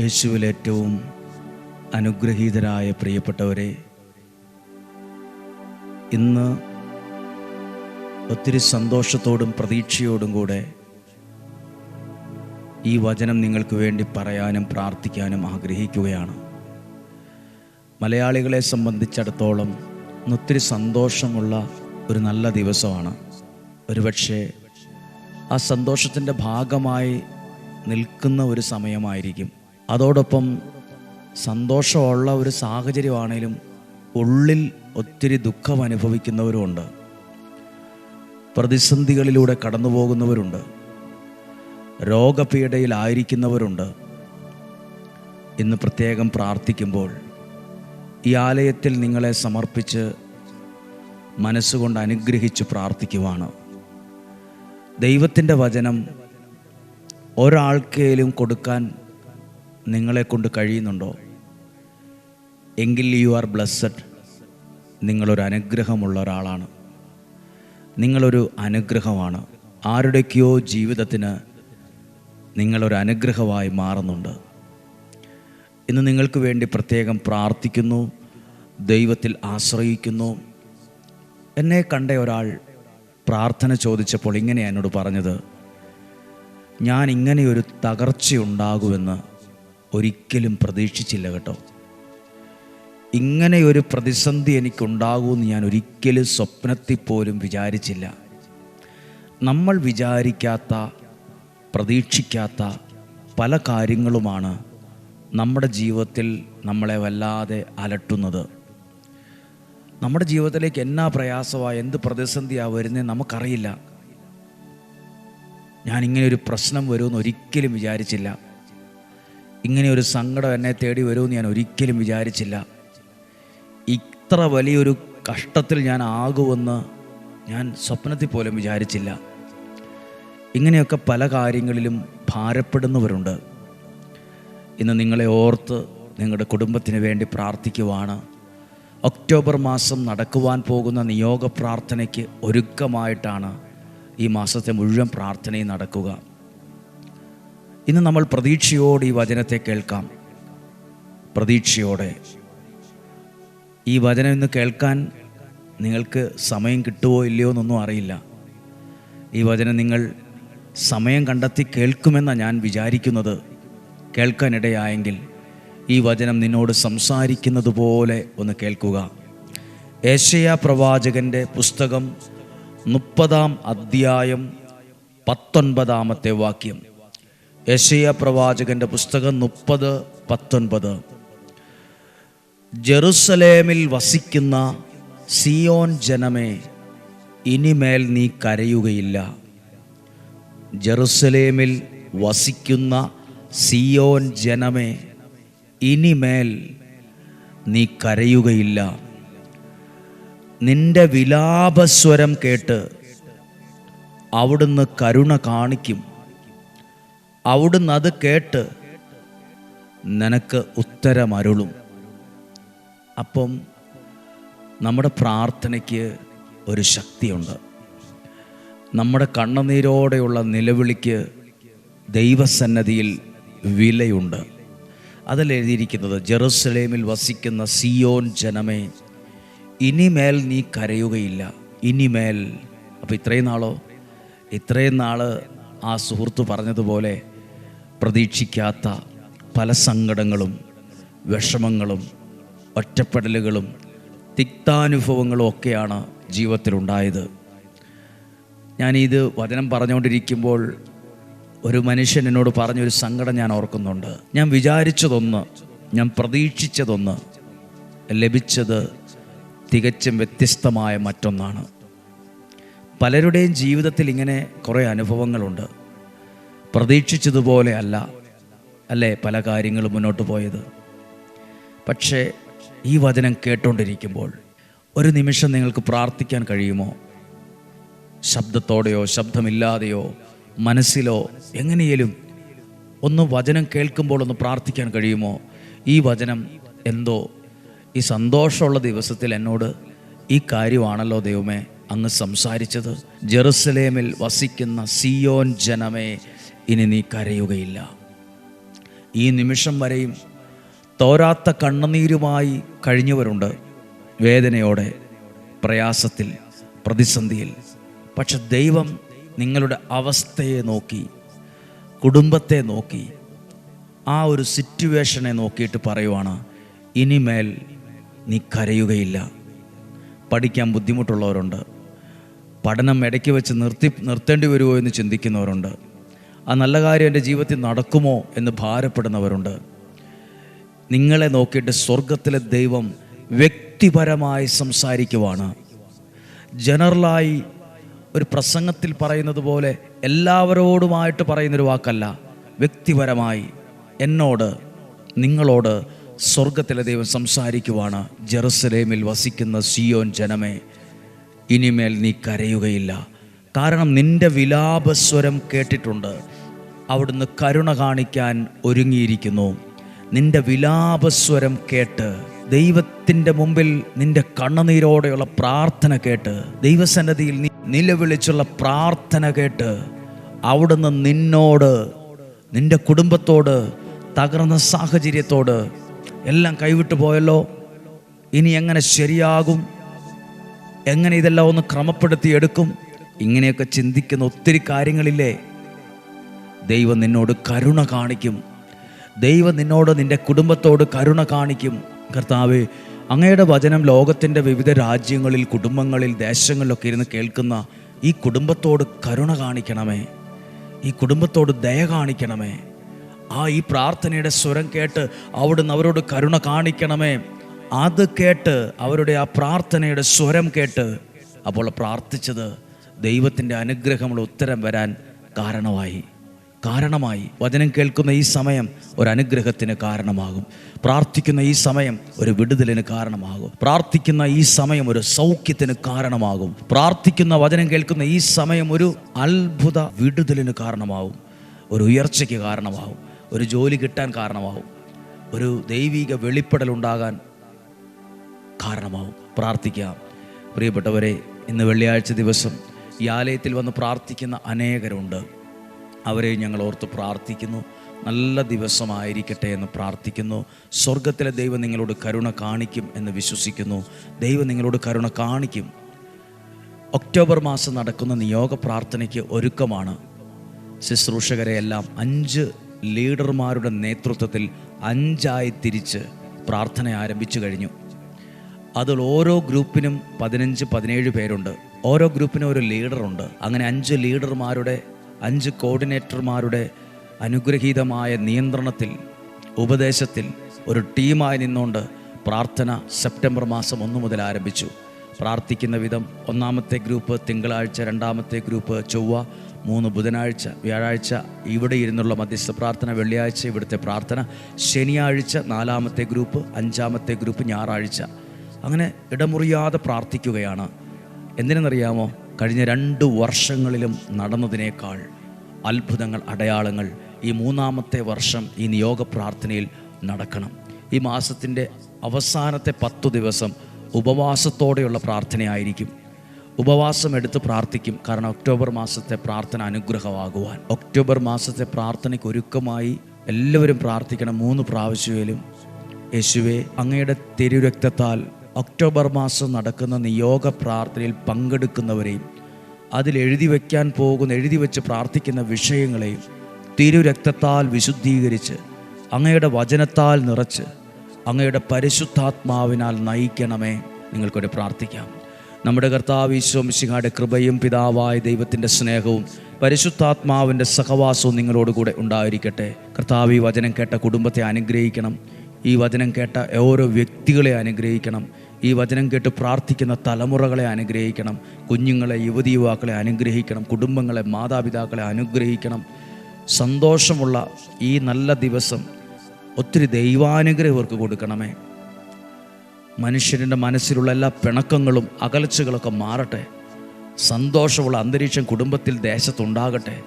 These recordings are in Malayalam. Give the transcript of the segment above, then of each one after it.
യേശുവിൽ ഏറ്റവും അനുഗ്രഹീതരായ പ്രിയപ്പെട്ടവരെ ഇന്ന് ഒത്തിരി സന്തോഷത്തോടും പ്രതീക്ഷയോടും കൂടെ ഈ വചനം നിങ്ങൾക്ക് വേണ്ടി പറയാനും പ്രാർത്ഥിക്കാനും ആഗ്രഹിക്കുകയാണ്. മലയാളികളെ സംബന്ധിച്ചിടത്തോളം ഇന്നൊത്തിരി സന്തോഷമുള്ള ഒരു നല്ല ദിവസമാണ്. ഒരുപക്ഷെ ആ സന്തോഷത്തിന്റെ ഭാഗമായി നിൽക്കുന്ന ഒരു സമയമായിരിക്കും. അതോടൊപ്പം സന്തോഷമുള്ള ഒരു സാഹചര്യമാണേലും ഉള്ളിൽ ഒത്തിരി ദുഃഖം അനുഭവിക്കുന്നവരുമുണ്ട്. പ്രതിസന്ധികളിലൂടെ കടന്നു പോകുന്നവരുണ്ട് രോഗപീഠയിലായിരിക്കുന്നവരുണ്ട് ഇന്ന് പ്രത്യേകം പ്രാർത്ഥിക്കുമ്പോൾ ഈ ആലയത്തിൽ നിങ്ങളെ സമർപ്പിച്ച് മനസ്സുകൊണ്ട് അനുഗ്രഹിച്ച് പ്രാർത്ഥിക്കുവാണ്. ദൈവത്തിന്റെ വചനം ഒരാൾക്കേലും കൊടുക്കാൻ നിങ്ങളെ കൊണ്ട് കഴിയുന്നുണ്ടോ? എങ്കിൽ യു ആർ ബ്ലസ്സഡ് നിങ്ങളൊരു അനുഗ്രഹമുള്ള ഒരാളാണ്. നിങ്ങളൊരു അനുഗ്രഹമാണ്. ആരുടെയൊക്കെയോ ജീവിതത്തിന് നിങ്ങളൊരു അനുഗ്രഹമായി മാറുന്നുണ്ട്. ഇന്ന് നിങ്ങൾക്ക് വേണ്ടി പ്രത്യേകം പ്രാർത്ഥിക്കുന്നു ദൈവത്തിൽ ആശ്രയിക്കുന്നു. എന്നെ കണ്ട ഒരാൾ പ്രാർത്ഥന ചോദിച്ചപ്പോൾ ഇങ്ങനെയാണ് എന്നോട് പറഞ്ഞത് ഞാൻ ഇങ്ങനെയൊരു തകർച്ചയുണ്ടാകുമെന്ന് ഒരിക്കലും പ്രതീക്ഷിച്ചില്ല കേട്ടോ. ഇങ്ങനെ ഒരു പ്രതിസന്ധി എനിക്കുണ്ടാകുമെന്ന് ഞാൻ ഒരിക്കലും സ്വപ്നത്തിൽ പോലും വിചാരിച്ചില്ല. നമ്മൾ വിചാരിക്കാത്ത പ്രതീക്ഷിക്കാത്ത പല കാര്യങ്ങളുമാണ് നമ്മുടെ ജീവിതത്തിൽ നമ്മളെ വല്ലാതെ അലട്ടുന്നത്. നമ്മുടെ ജീവിതത്തിലേക്ക് എന്നാ പ്രയാസമാണ് എന്ത് പ്രതിസന്ധിയാണ് വരുന്നത് നമുക്കറിയില്ല. ഞാനിങ്ങനെ ഒരു പ്രശ്നം വരുമെന്ന് ഒരിക്കലും വിചാരിച്ചില്ല. ഇങ്ങനെ ഒരു സങ്കടം എന്നെ തേടി വരുമെന്ന് ഞാൻ ഒരിക്കലും വിചാരിച്ചില്ല. ഇത്ര വലിയൊരു കഷ്ടത്തിൽ ഞാൻ ആകുമെന്ന് ഞാൻ സ്വപ്നത്തിൽ പോലും വിചാരിച്ചില്ല. ഇങ്ങനെയൊക്കെ പല കാര്യങ്ങളിലും ഭാരപ്പെടുന്നവരുണ്ട്. ഇന്ന് നിങ്ങളെ ഓർത്ത് നിങ്ങളുടെ കുടുംബത്തിന് വേണ്ടി പ്രാർത്ഥിക്കുവാണ്. ഒക്ടോബർ മാസം നടക്കുവാൻ പോകുന്ന നിയോഗ പ്രാർത്ഥനയ്ക്ക് ഒരുക്കമായിട്ടാണ് ഈ മാസത്തെ മുഴുവൻ പ്രാർത്ഥനയും നടക്കുക. ഇന്ന് നമ്മൾ പ്രതീക്ഷയോടെ ഈ വചനത്തെ കേൾക്കാം. പ്രതീക്ഷയോടെ. ഈ വചനം ഇന്ന് കേൾക്കാൻ നിങ്ങൾക്ക് സമയം കിട്ടുമോ ഇല്ലയോ എന്നൊന്നും അറിയില്ല. ഈ വചനം നിങ്ങൾ സമയം കണ്ടെത്തി കേൾക്കുമെന്നാണ് ഞാൻ വിചാരിക്കുന്നത്. കേൾക്കാനിടയായെങ്കിൽ ഈ വചനം നിന്നോട് സംസാരിക്കുന്നത് പോലെ ഒന്ന് കേൾക്കുക. ഏഷ്യ പ്രവാചകന്റെ പുസ്തകം മുപ്പതാം അധ്യായം പത്തൊൻപതാമത്തെ വാക്യം. ഏഷ്യ പ്രവാചകന്റെ പുസ്തകം മുപ്പത് പത്തൊൻപത്. ജെറുസലേമിൽ വസിക്കുന്ന സിയോൻ ജനമേ ഇനിമേൽ നീ കരയുകയില്ല. ജെറുസലേമിൽ വസിക്കുന്ന സിയോൻ ജനമേ ഇനിമേൽ നീ കരയുകയില്ല. നിന്റെ വിലാപസ്വരം കേട്ട് അവിടുന്ന് കരുണ കാണിക്കും. അവിടുന്ന് അത് കേട്ട് നിനക്ക് ഉത്തരമരുളും. അപ്പം നമ്മുടെ പ്രാർത്ഥനയ്ക്ക് ഒരു ശക്തിയുണ്ട്. നമ്മുടെ കണ്ണുനീരോടെയുള്ള നിലവിളിക്ക് ദൈവസന്നതിയിൽ വിലയുണ്ട്. അതിലെഴുതിയിരിക്കുന്നത് ജെറുസലേമിൽ വസിക്കുന്ന സിയോൻ ജനമേ ഇനിമേൽ നീ കരയുകയില്ല. ഇനിമേൽ അപ്പോൾ ഇത്രയും നാളോ ഇത്രയും നാൾ ആ സുഹൃത്ത് പറഞ്ഞതുപോലെ പ്രതീക്ഷിക്കാത്ത പല സങ്കടങ്ങളും വിഷമങ്ങളും ഒറ്റപ്പെടലുകളും തിക്താനുഭവങ്ങളും ഒക്കെയാണ് ജീവിതത്തിലുണ്ടായത്. ഞാനിത് വചനം പറഞ്ഞുകൊണ്ടിരിക്കുമ്പോൾ ഒരു മനുഷ്യൻ എന്നോട് പറഞ്ഞൊരു സങ്കടം ഞാൻ ഓർക്കുന്നുണ്ട്. ഞാൻ വിചാരിച്ചതൊന്ന് ഞാൻ പ്രതീക്ഷിച്ചതൊന്ന് ലഭിച്ചത് തികച്ചും വ്യത്യസ്തമായ മറ്റൊന്നാണ്. പലരുടെയും ജീവിതത്തിൽ ഇങ്ങനെ കുറേ അനുഭവങ്ങളുണ്ട്. പ്രതീക്ഷിച്ചതുപോലെ അല്ല അല്ലേ പല കാര്യങ്ങളും മുന്നോട്ട് പോയത്. പക്ഷേ ഈ വചനം കേട്ടുകൊണ്ടിരിക്കുമ്പോൾ ഒരു നിമിഷം നിങ്ങൾക്ക് പ്രാർത്ഥിക്കാൻ കഴിയുമോ? ശബ്ദത്തോടെയോ ശബ്ദമില്ലാതെയോ മനസ്സിലോ എങ്ങനെയും ഒന്ന് വചനം കേൾക്കുമ്പോൾ ഒന്ന് പ്രാർത്ഥിക്കാൻ കഴിയുമോ? ഈ വചനം എന്തോ ഈ സന്തോഷമുള്ള ദിവസത്തിൽ എന്നോട് ഈ കാര്യമാണല്ലോ ദൈവമേ അങ്ങ് സംസാരിച്ചത്. ജെറുസലേമിൽ വസിക്കുന്ന സിയോൻ ജനമേ ഇനി നീ കരയുകയില്ല. ഈ നിമിഷം വരെയും തോരാത്ത കണ്ണുനീരുമായി കഴിഞ്ഞവരുണ്ട്. വേദനയോടെ പ്രയാസത്തിൽ പ്രതിസന്ധിയിൽ. പക്ഷെ ദൈവം നിങ്ങളുടെ അവസ്ഥയെ നോക്കി കുടുംബത്തെ നോക്കി ആ ഒരു സിറ്റുവേഷനെ നോക്കിയിട്ട് പറയുവാണ് ഇനിമേൽ നീ കരയുകയില്ല. പഠിക്കാൻ ബുദ്ധിമുട്ടുള്ളവരുണ്ട്. പഠനം ഇടയ്ക്ക് വെച്ച് നിർത്തി നിർത്തേണ്ടി വരുമോ എന്ന് ചിന്തിക്കുന്നവരുണ്ട്. ആ നല്ല കാര്യം എന്റെ ജീവിതത്തിൽ നടക്കുമോ എന്ന് ഭാരപ്പെടുന്നവരുണ്ട്. നിങ്ങളെ നോക്കിയിട്ട് സ്വർഗത്തിലെ ദൈവം വ്യക്തിപരമായി സംസാരിക്കുവാണ്. ജനറലായി ഒരു പ്രസംഗത്തിൽ പറയുന്നത് പോലെ എല്ലാവരോടുമായിട്ട് പറയുന്നൊരു വാക്കല്ല വ്യക്തിപരമായി എന്നോട് നിങ്ങളോട് സ്വർഗത്തിലെ ദൈവം സംസാരിക്കുവാണ്. ജെറുസലേമിൽ വസിക്കുന്ന സിയോൻ ജനമേ ഇനിമേൽ നീ കരയുകയില്ല. കാരണം നിന്റെ വിലാപസ്വരം കേട്ടിട്ടുണ്ട്. അവിടുന്ന് കരുണ കാണിക്കാൻ ഒരുങ്ങിയിരിക്കുന്നു. നിന്റെ വിലാപസ്വരം കേട്ട് ദൈവത്തിന്റെ മുമ്പിൽ നിന്റെ കണ്ണുനീരോടെയുള്ള പ്രാർത്ഥന കേട്ട് ദൈവസന്നതിയിൽ നീ നിലവിളിച്ചുള്ള പ്രാർത്ഥന കേട്ട് അവിടുന്ന് നിന്നോട് നിന്റെ കുടുംബത്തോട് തകർന്ന സാഹചര്യത്തോട് എല്ലാം കൈവിട്ടു പോയല്ലോ. ഇനി എങ്ങനെ ശരിയാകും? എങ്ങനെ ഇതെല്ലാം ഒന്ന് ക്രമപ്പെടുത്തി എടുക്കും? ഇങ്ങനെയൊക്കെ ചിന്തിക്കുന്ന ഒത്തിരി കാര്യങ്ങളില്ലേ? ദൈവം നിന്നോട് കരുണ കാണിക്കും. ദൈവം നിന്നോട് നിന്റെ കുടുംബത്തോട് കരുണ കാണിക്കും. കർത്താവ് അങ്ങയുടെ വചനം ലോകത്തിന്റെ വിവിധ രാജ്യങ്ങളിൽ കുടുംബങ്ങളിൽ ദേശങ്ങളിലൊക്കെ ഇരുന്ന് കേൾക്കുന്ന ഈ കുടുംബത്തോട് കരുണ കാണിക്കണമേ. ഈ കുടുംബത്തോട് ദയ കാണിക്കണമേ. ആ ഈ പ്രാർത്ഥനയുടെ സ്വരം കേട്ട് അവിടുന്ന് അവരോട് കരുണ കാണിക്കണമേ. അത് കേട്ട് അവരുടെ ആ പ്രാർത്ഥനയുടെ സ്വരം കേട്ട് അപ്പോൾ പ്രാർത്ഥിച്ചത് ദൈവത്തിന്റെ അനുഗ്രഹമുള്ള ഉത്തരം വരാൻ കാരണമായി. കാരണമായി. വചനം കേൾക്കുന്ന ഈ സമയം ഒരു അനുഗ്രഹത്തിന് കാരണമാകും. പ്രാർത്ഥിക്കുന്ന ഈ സമയം ഒരു വിടുതലിന് കാരണമാകും. പ്രാർത്ഥിക്കുന്ന ഈ സമയം ഒരു സൗഖ്യത്തിന് കാരണമാകും. പ്രാർത്ഥിക്കുന്ന വചനം കേൾക്കുന്ന ഈ സമയം ഒരു അത്ഭുത വിടുതലിന് കാരണമാകും. ഒരു ഉയർച്ചയ്ക്ക് കാരണമാകും. ഒരു ജോലി കിട്ടാൻ കാരണമാകും. ഒരു ദൈവിക വെളിപ്പെടൽ ഉണ്ടാകാൻ കാരണമാകും. പ്രാർത്ഥിക്കാം. പ്രിയപ്പെട്ടവരെ ഇന്ന് വെള്ളിയാഴ്ച ദിവസം ഈ ആലയത്തിൽ വന്ന് പ്രാർത്ഥിക്കുന്ന അനേകരുണ്ട്. അവരെ ഞങ്ങൾ ഓർത്ത് പ്രാർത്ഥിക്കുന്നു. നല്ല ദിവസമായിരിക്കട്ടെ എന്ന് പ്രാർത്ഥിക്കുന്നു. സ്വർഗത്തിലെ ദൈവം നിങ്ങളോട് കരുണ കാണിക്കും എന്ന് വിശ്വസിക്കുന്നു. ദൈവം നിങ്ങളോട് കരുണ കാണിക്കും. ഒക്ടോബർ മാസം നടക്കുന്ന നിയോഗ പ്രാർത്ഥനയ്ക്ക് ഒരുക്കമാണ്. ശുശ്രൂഷകരെ എല്ലാം അഞ്ച് ലീഡർമാരുടെ നേതൃത്വത്തിൽ അഞ്ചായി തിരിച്ച് പ്രാർത്ഥന ആരംഭിച്ചു കഴിഞ്ഞു. അതിൽ ഓരോ ഗ്രൂപ്പിനും പതിനഞ്ച് പതിനേഴ് പേരുണ്ട്. ഓരോ ഗ്രൂപ്പിനും ഒരു ലീഡറുണ്ട്. അങ്ങനെ അഞ്ച് ലീഡർമാരുടെ അഞ്ച് കോർഡിനേറ്റർമാരുടെ അനുഗ്രഹീതമായ നിയന്ത്രണത്തിൽ ഉപദേശത്തിൽ ഒരു ടീമായി നിന്നുകൊണ്ട് പ്രാർത്ഥന സെപ്റ്റംബർ മാസം ഒന്ന് മുതൽ ആരംഭിച്ചു. പ്രാർത്ഥിക്കുന്ന വിധം ഒന്നാമത്തെ ഗ്രൂപ്പ് തിങ്കളാഴ്ച രണ്ടാമത്തെ ഗ്രൂപ്പ് ചൊവ്വ മൂന്ന് ബുധനാഴ്ച വ്യാഴാഴ്ച ഇവിടെ ഇരുന്നുള്ള മധ്യസ്ഥ പ്രാർത്ഥന വെള്ളിയാഴ്ച ഇവിടുത്തെ പ്രാർത്ഥന ശനിയാഴ്ച നാലാമത്തെ ഗ്രൂപ്പ് അഞ്ചാമത്തെ ഗ്രൂപ്പ് ഞായറാഴ്ച. അങ്ങനെ ഇടമുറിയാതെ പ്രാർത്ഥിക്കുകയാണ്. എന്തിനെന്നറിയാമോ? കഴിഞ്ഞ രണ്ട് വർഷങ്ങളിലും നടന്നതിനേക്കാൾ അത്ഭുതങ്ങൾ അടയാളങ്ങൾ ഈ മൂന്നാമത്തെ വർഷം ഈ നിയോഗ പ്രാർത്ഥനയിൽ നടക്കണം. ഈ മാസത്തിന്റെ അവസാനത്തെ പത്തു ദിവസം ഉപവാസത്തോടെയുള്ള പ്രാർത്ഥനയായിരിക്കും. ഉപവാസം എടുത്ത് പ്രാർത്ഥിക്കും. കാരണം ഒക്ടോബർ മാസത്തെ പ്രാർത്ഥന അനുഗ്രഹമാകുവാൻ. ഒക്ടോബർ മാസത്തെ പ്രാർത്ഥനയ്ക്ക് ഒരുക്കമായി എല്ലാവരും പ്രാർത്ഥിക്കണം. മൂന്ന് പ്രാവശ്യയിലും യേശുവെ അങ്ങയുടെ തിരുരക്തത്താൽ ഒക്ടോബർ മാസം നടക്കുന്ന നിയോഗ പ്രാർത്ഥനയിൽ പങ്കെടുക്കുന്നവരെയും അതിൽ എഴുതി വയ്ക്കാൻ പോകുന്ന എഴുതി വെച്ച് പ്രാർത്ഥിക്കുന്ന വിഷയങ്ങളെയും തിരുരക്തത്താൽ വിശുദ്ധീകരിച്ച് അങ്ങയുടെ വചനത്താൽ നിറച്ച് അങ്ങയുടെ പരിശുദ്ധാത്മാവിനാൽ നയിക്കണമേ നിങ്ങൾക്കൊരു പ്രാർത്ഥിക്കാം. നമ്മുടെ കർത്താവ് ഈശോമിശിഹായുടെ കൃപയും പിതാവായ ദൈവത്തിന്റെ സ്നേഹവും പരിശുദ്ധാത്മാവിന്റെ സഹവാസവും നിങ്ങളോടുകൂടെ ഉണ്ടായിരിക്കട്ടെ. കർത്താവ് ഈ വചനം കേട്ട കുടുംബത്തെ അനുഗ്രഹിക്കണം. ഈ വചനം കേട്ട ഓരോ വ്യക്തികളെ അനുഗ്രഹിക്കണം. ഈ വചനം കേട്ട് പ്രാർത്ഥിക്കുന്ന തലമുറകളെ അനുഗ്രഹിക്കണം. കുഞ്ഞുങ്ങളെ യുവതി യുവാക്കളെ അനുഗ്രഹിക്കണം. കുടുംബങ്ങളെ മാതാപിതാക്കളെ അനുഗ്രഹിക്കണം. സന്തോഷമുള്ള ഈ നല്ല ദിവസം ഒത്തിരി ദൈവാനുഗ്രഹം ഇവർക്ക് കൊടുക്കണമേ. മനുഷ്യന്റെ മനസ്സിലുള്ള എല്ലാ പിണക്കങ്ങളും അകലച്ചുകളൊക്കെ മാറട്ടെ. സന്തോഷമുള്ള അന്തരീക്ഷം കുടുംബത്തിൽ ദേശത്തുണ്ടാകട്ടെ.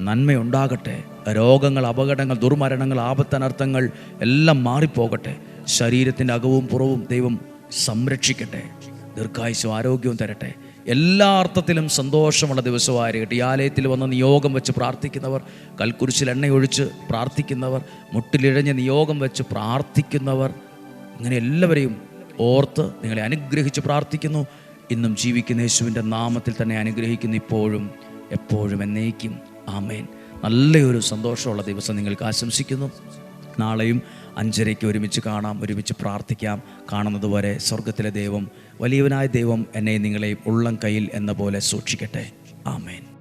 നന്മയുണ്ടാകട്ടെ. രോഗങ്ങൾ അപകടങ്ങൾ ദുർമരണങ്ങൾ ആപത്തനർത്ഥങ്ങൾ എല്ലാം മാറിപ്പോകട്ടെ. ശരീരത്തിന്റെ അകവും പുറവും ദൈവം സംരക്ഷിക്കട്ടെ. ദീർഘായുസും ആരോഗ്യവും തരട്ടെ. എല്ലാ അർത്ഥത്തിലും സന്തോഷമുള്ള ദിവസമായിരിക്കട്ടെ ഈ ആലയത്തിൽ വന്ന് നിയോഗം വെച്ച് പ്രാർത്ഥിക്കുന്നവർ കൽക്കുരിശിൽ എണ്ണയൊഴിച്ച് പ്രാർത്ഥിക്കുന്നവർ മുട്ടിലിഴഞ്ഞ് നിയോഗം വെച്ച് പ്രാർത്ഥിക്കുന്നവർ ഇങ്ങനെ എല്ലാവരെയും ഓർത്ത് നിങ്ങളെ അനുഗ്രഹിച്ച് പ്രാർത്ഥിക്കുന്നു. ഇന്നും ജീവിക്കുന്ന യേശുവിന്റെ നാമത്തിൽ തന്നെ അനുഗ്രഹിക്കുന്നു. ഇപ്പോഴും എപ്പോഴും എന്നേക്കും. ആമേൻ. നല്ലൊരു സന്തോഷമുള്ള ദിവസം നിങ്ങൾക്ക് ആശംസിക്കുന്നു. നാളെയും അഞ്ചരയ്ക്ക് ഒരുമിച്ച് കാണാം ഒരുമിച്ച് പ്രാർത്ഥിക്കാം. കാണുന്നതുവരെ സ്വർഗത്തിലെ ദൈവം വലിയവനായ ദൈവം എന്നെ നിങ്ങളെ ഉള്ളം കയ്യിൽ എന്ന പോലെ സൂക്ഷിക്കട്ടെ. ആമേൻ.